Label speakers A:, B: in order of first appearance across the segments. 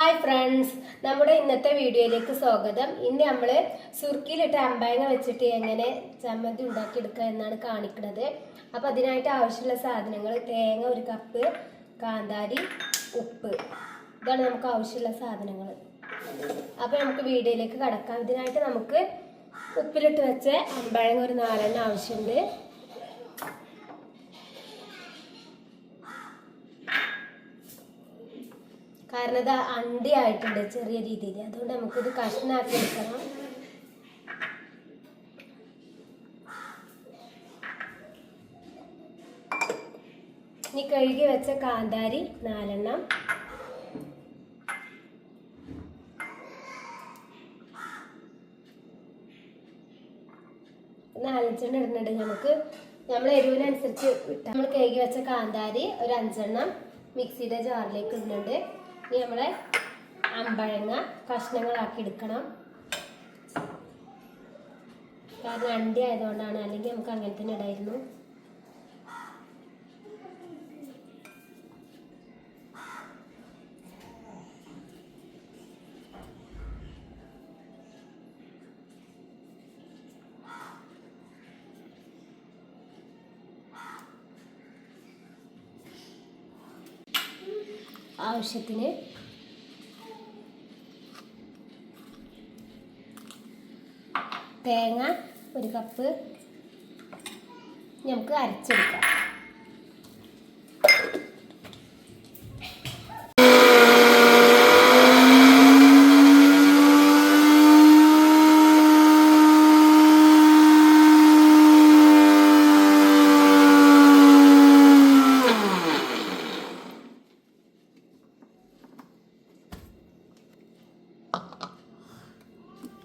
A: Hi friends നമ്മുടെ ഇന്നത്തെ വീഡിയോയിലേക്ക് സ്വാഗതം. ഇന്ന് നമ്മൾ സുർക്കിയിലിട്ട് അമ്പായങ്ങ വെച്ചിട്ട് എങ്ങനെ ചമ്മന്തി ഉണ്ടാക്കിയെടുക്കുക എന്നാണ് കാണിക്കുന്നത്. അപ്പോൾ അതിനായിട്ട് ആവശ്യമുള്ള സാധനങ്ങൾ തേങ്ങ ഒരു കപ്പ് കാന്താരി ഉപ്പ്. ഇതാണ് നമുക്ക് ആവശ്യമുള്ള സാധനങ്ങൾ. അപ്പോൾ നമുക്ക് വീഡിയോയിലേക്ക് കടക്കാം. ഇതിനായിട്ട് നമുക്ക് ഉപ്പിലിട്ട് വെച്ച അമ്പായങ്ങ ഒരു നാലെണ്ണം ആവശ്യമുണ്ട്. കാരണം ഇത് അണ്ടി ആയിട്ടുണ്ട് ചെറിയ രീതിയിൽ. അതുകൊണ്ട് നമുക്കിത് കഷ്ണാക്കി എടുക്കണം. ഇനി കഴുകി വെച്ച കാന്താരി നാലെണ്ണം. നാലഞ്ചെണ്ണം ഇടുന്നുണ്ട് നമുക്ക് നമ്മൾ എരിവിനനുസരിച്ച് നമ്മൾ കഴുകി വെച്ച കാന്താരി ഒരു അഞ്ചെണ്ണം മിക്സിയുടെ ജാറിലേക്ക് ഇടുന്നുണ്ട്. ഇനി നമ്മൾ അമ്പഴങ്ങ കഷ്ണങ്ങളാക്കി എടുക്കണം. കാരണം അണ്ടി ആയതുകൊണ്ടാണ് അല്ലെങ്കിൽ നമുക്ക് അങ്ങനെ തന്നെ ഇടായിരുന്നു. ആവശ്യത്തിന് തേങ്ങ ഒരു കപ്പ് നമുക്ക് അരച്ചെടുക്കാം.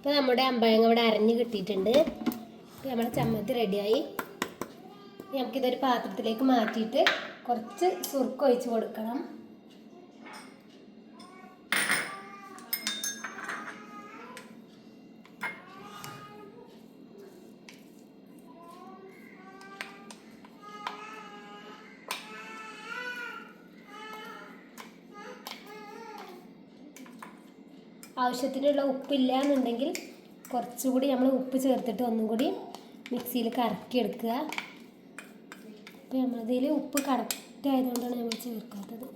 A: ഇപ്പോൾ നമ്മുടെ അമ്പഴങ്ങ ഇവിടെ അരഞ്ഞ് കിട്ടിയിട്ടുണ്ട്. ഇപ്പോൾ നമ്മുടെ ചമ്മന്തി റെഡിയായി നമുക്കിതൊരു പാത്രത്തിലേക്ക് മാറ്റിയിട്ട് കുറച്ച് സുർക്ക് ഒഴിച്ച് കൊടുക്കണം. ആവശ്യത്തിനുള്ള ഉപ്പില്ല എന്നുണ്ടെങ്കിൽ കുറച്ചുകൂടി നമ്മൾ ഉപ്പ് ചേർത്തിട്ട് ഒന്നും കൂടി മിക്സിയിൽ കറക്കി എടുക്കുക അപ്പോൾ നമ്മളതിൽ ഉപ്പ് കറക്റ്റ് ആയതുകൊണ്ടാണ് നമ്മൾ ചേർക്കാത്തത്.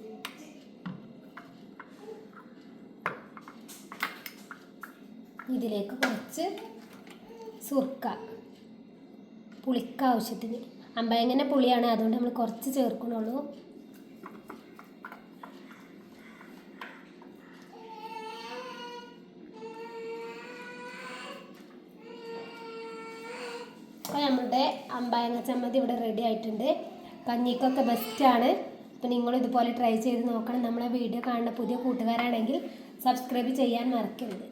A: ഇതിലേക്ക് കുറച്ച് സുർക്ക പുളിക്ക ആവശ്യത്തിന് അമ്പയങ്ങനെ പുളിയാണ് അതുകൊണ്ട് നമ്മൾ കുറച്ച് ചേർക്കണുള്ളൂ. നമ്മുടെ അമ്പായങ്ങ ചമ്മന്തി ഇവിടെ റെഡി ആയിട്ടുണ്ട്. കഞ്ഞിക്കൊക്കെ ബെസ്റ്റാണ് അപ്പോൾ നിങ്ങൾ ഇതുപോലെ ട്രൈ ചെയ്ത് നോക്കണം. നമ്മളെ വീഡിയോ കാണുന്ന പുതിയ കൂട്ടുകാരാണെങ്കിൽ സബ്സ്ക്രൈബ് ചെയ്യാൻ മറക്കരുത്.